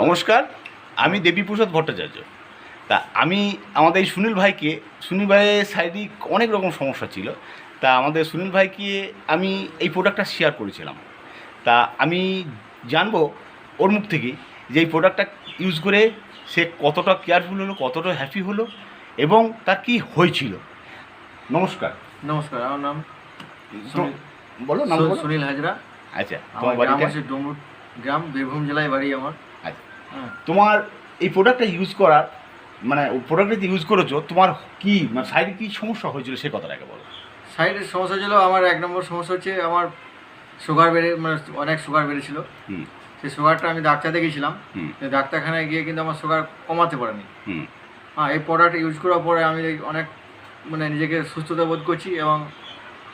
নমস্কার আমি দেবীপ্রসাদ ভট্টাচার্য। তা আমি আমাদের এই সুনীল ভাইকে সুনীল ভাইয়ের শারীরিক অনেক রকম সমস্যা ছিল। তা আমাদের সুনীল ভাইকে আমি এই প্রোডাক্টটা শেয়ার করেছিলাম। তা আমি জানব ওর মুখ থেকে যে এই প্রোডাক্টটা ইউজ করে সে কতটা কেয়ারফুল হলো কতটা হ্যাপি হলো এবং তার কি হয়েছিল। নমস্কার। নমস্কার আমার নাম বলো নাম সুনীল হাজরা। আচ্ছা আমার গ্রাম বাড়িটা ডুমুর গ্রাম বীরভূম জেলায় বাড়ি আমার। তোমার এই প্রোডাক্টটা ইউজ করার মানে প্রোডাক্টটা ইউজ করেছ তোমার কি মানে শারীরিক কী সমস্যা হয়েছিল সে কথাটাকে বলো। সাইডের সমস্যা ছিল আমার এক নম্বর সমস্যা হচ্ছে আমার সুগার বেড়ে মানে অনেক সুগার বেড়েছিল। সেই সুগারটা আমি ডাক্তার দেখেছিলাম ডাক্তারখানায় গিয়ে কিন্তু আমার সুগার কমাতে পারেনি। হ্যাঁ এই প্রোডাক্ট ইউজ করার পরে আমি অনেক মানে নিজেকে সুস্থতা বোধ করছি এবং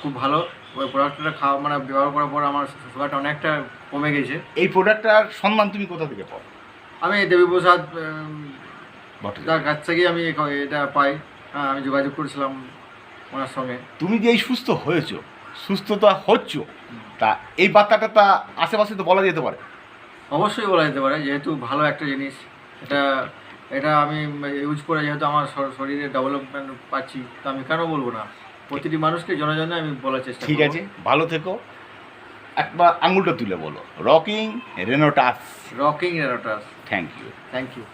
খুব ভালো ওই প্রোডাক্টটা খাওয়া মানে ব্যবহার করার পর আমার সুগারটা অনেকটা কমে গেছে। এই প্রোডাক্টটার সম্মান তুমি কোথা থেকে পাও? আমি দেবীপ্রসাদ ভট্টাচার্য। কাছ থেকেই আমি এটা পাই। হ্যাঁ আমি যোগাযোগ করেছিলাম ওনার সঙ্গে। তুমি যে এই সুস্থ হয়েছো সুস্থতা হচ্ছ তা এই বার্তাটা তা আশেপাশে তো বলা যেতে পারে। অবশ্যই বলা যেতে পারে যেহেতু ভালো একটা জিনিস। এটা এটা আমি ইউজ করে যেহেতু আমার শরীরে ডেভেলপমেন্ট পাচ্ছি তা আমি কেন বলব না? প্রতিটি মানুষকে জনে জনে আমি বলার চেষ্টা ঠিক আছে ভালো থেকো। একবার আঙুলটা তুলে বলো। রকিং রেনোটাস রকিং রেনোটাস থ্যাংক ইউ থ্যাংক ইউ